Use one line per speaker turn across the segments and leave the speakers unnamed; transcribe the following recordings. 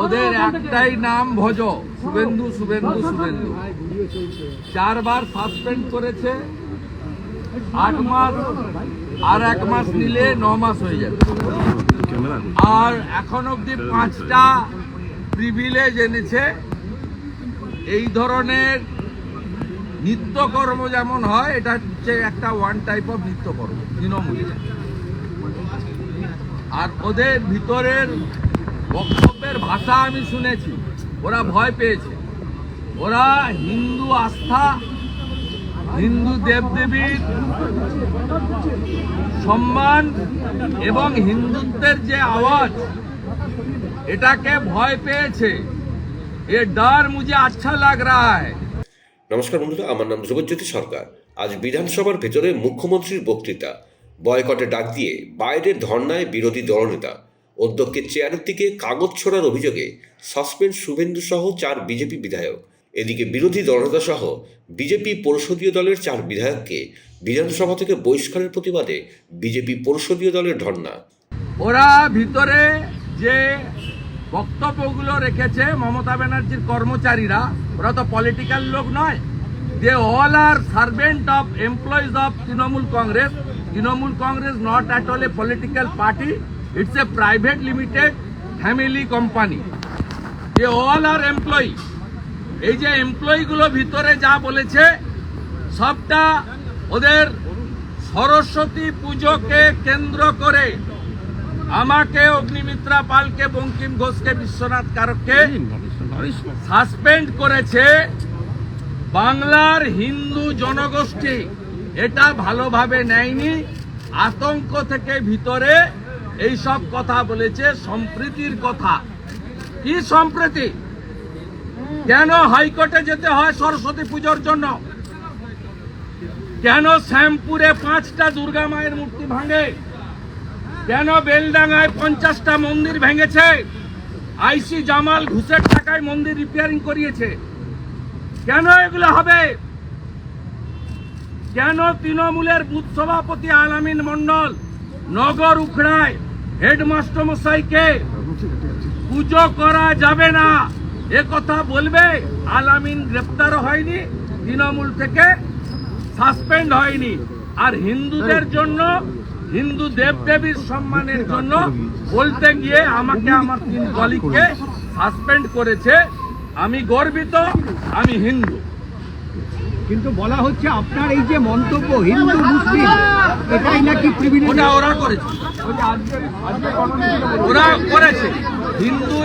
ওদের একটাই নাম ভজ। শুভেন্দু শুভেন্দু শুভেন্দু। চারবার সাসপেন্ড করেছে। আট মাস আর এক মাস নিলে ন মাস হয়ে যাবে। আর এখন অবধি পাঁচটা প্রিভিলেজ এনেছে। এই ধরনের নিত্যকর্ম যেমন হয়, এটা হচ্ছে একটা ওয়ান টাইপ অফ নিত্যকর্ম তৃণমূলী আর ওদের ভিতরের বক্তব্যের ভাষা আমি শুনেছি। ওরা ভয় পেয়েছে। ওরা হিন্দু আস্থা, হিন্দু দেবদেবীর সম্মান এবং হিন্দুত্বের যে আওয়াজ, এটাকে ভয় পেয়েছে। এ ডর মুঝে আচ্ছা লাগ রা হ্যায়।
নমস্কার বন্ধুরা, আমার নাম ধ্রুবজ্যোতি সরকার। আজ বিধানসভার ভেতরে মুখ্যমন্ত্রীর বক্তৃতা। বয়কটে ডাক দিয়ে বাইরের ধর্নায় বিরোধী দলনেতা অধ্যক্ষের চেয়ারের দিকে কাগজ ছোড়ার অভিযোগে সাসপেন্ড শুভেন্দু সহ চার বিজেপি বিধায়ক। এদিকে বিরোধী দলনেতা সহ বিজেপি পরিষদীয় দলের চার বিধায়ককে বিধানসভা থেকে বহিষ্কারের প্রতিবাদে বিজেপি পরিষদীয় দলের ধর্না
ওরা ভিতরে যে বক্তব্যগুলো রেখেছে মমতা ব্যানার্জির কর্মচারীরা, ওরা তো পলিটিক্যাল লোক নয়। They all are servant of employees of Trinamool Congress. Trinamool Congress not at all a political party it's a private limited family company they all are employee এই যে এমপ্লয়িগুলো ভিতরে যা বলেছে, সবটা ওদের সরস্বতী পুজোকে কেন্দ্র করে আমাকে অগ্নিমিত্রা পালকে, বঙ্কিম ঘোষকে, বিশ্বনাথ কারককে সাসপেন্ড করেছে বাংলার হিন্দু জনগোষ্ঠী। এটা ভালোভাবে নেয়নি। আতঙ্ক থেকে ভিতরে এই সব কথা বলেছে সম্প্রীতির কথা। কি সম্প্রীতি? কেন হাইকোর্টে যেতে হয় সরস্বতী পুজোর জন্য? কেন শ্যামপুরে পাঁচটা দুর্গা মায়ের মূর্তি ভাঙে? কেন বেলডাঙ্গায় পঞ্চাশটা মন্দির ভেঙেছে? আইসি জামাল ঘুষের টাকায় মন্দির রিপেয়ারিং করিয়েছে। কেন এগুলো হবে? কেন তৃণমূলের বুথ সভাপতি আলামিন মন্ডল নগর উখড়ায় হেডমাস্টার মশাইকে পুজো করা যাবে না এ কথা বলবে আলামিন গ্রেপ্তার হয়নি তৃণমূল থেকে সাসপেন্ড হয়নি আর হিন্দুদের জন্য হিন্দু দেবদেবীর সম্মানের জন্য বলতে গিয়ে আমাকে আমার তিন কলিগকে সাসপেন্ড করেছে আমি গর্বিত আমি হিন্দু
কিন্তু বলা হচ্ছে আপনার এই যে মন্তব্য হিন্দু মুসলিম এটাই নাকি
ওটা ওরা করেছে। ওরা করেছে। হিন্দু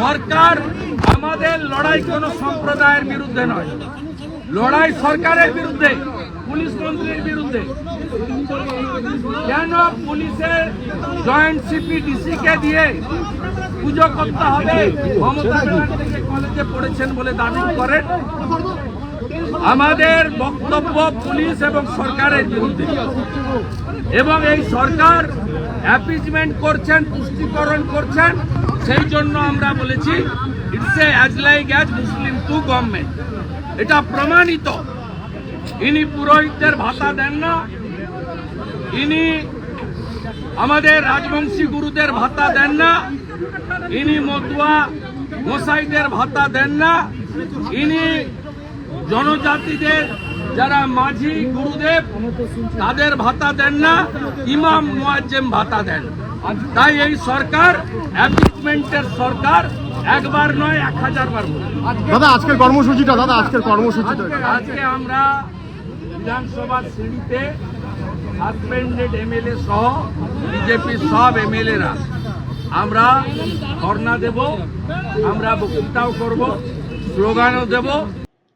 সরকার আমাদের লড়াই কোন সম্প্রদায়ের বিরুদ্ধে নয়। লড়াই সরকারের বিরুদ্ধে পুলিশ মন্ত্রীর বিরুদ্ধে। কেন পুলিশের জয়েন্ট সিপি ডিসি কে দিয়ে পুজো করতে হবে? মমতা ব্যানার্জি কলেজে পড়েছেন বলে দাবি করেন। আমাদের বক্তব্য পুলিশ এবং সরকারের বিরুদ্ধে। এবং এই সরকার অ্যাপিজমেন্ট করছেন, পুষ্টিকরণ করছেন, সেই জন্য আমরা বলেছি it's a as like as Muslim to government এটা প্রমাণিত। ইনি পুরোহিতদের ভাতা দেন না। ইনি আমাদের রাজবংশী গুরুদের ভাতা দেন না। ইনি মতুয়া গোসাইদের ভাতা দেন না। ইনি জনজাতিদের যারা মাঝি গুরুদেব তাদের ভাতা দেন না ইমাম মোয়াজ্জেম ভাতা দেন। তাই এই সরকার অ্যাপিসমেন্টের সরকার একবার নয় এক হাজার বার
দাদা আজকের কর্মসূচিটা দাদা আজকের কর্মসূচিটা।
আজকে আমরা বিধানসভার সিঁড়িতে সাসপেন্ডেড এমএলএ সহ বিজেপির সব এমএলএরা আমরা ধর্ণা দেব আমরা বক্তৃতাও করব স্লোগানও দেব।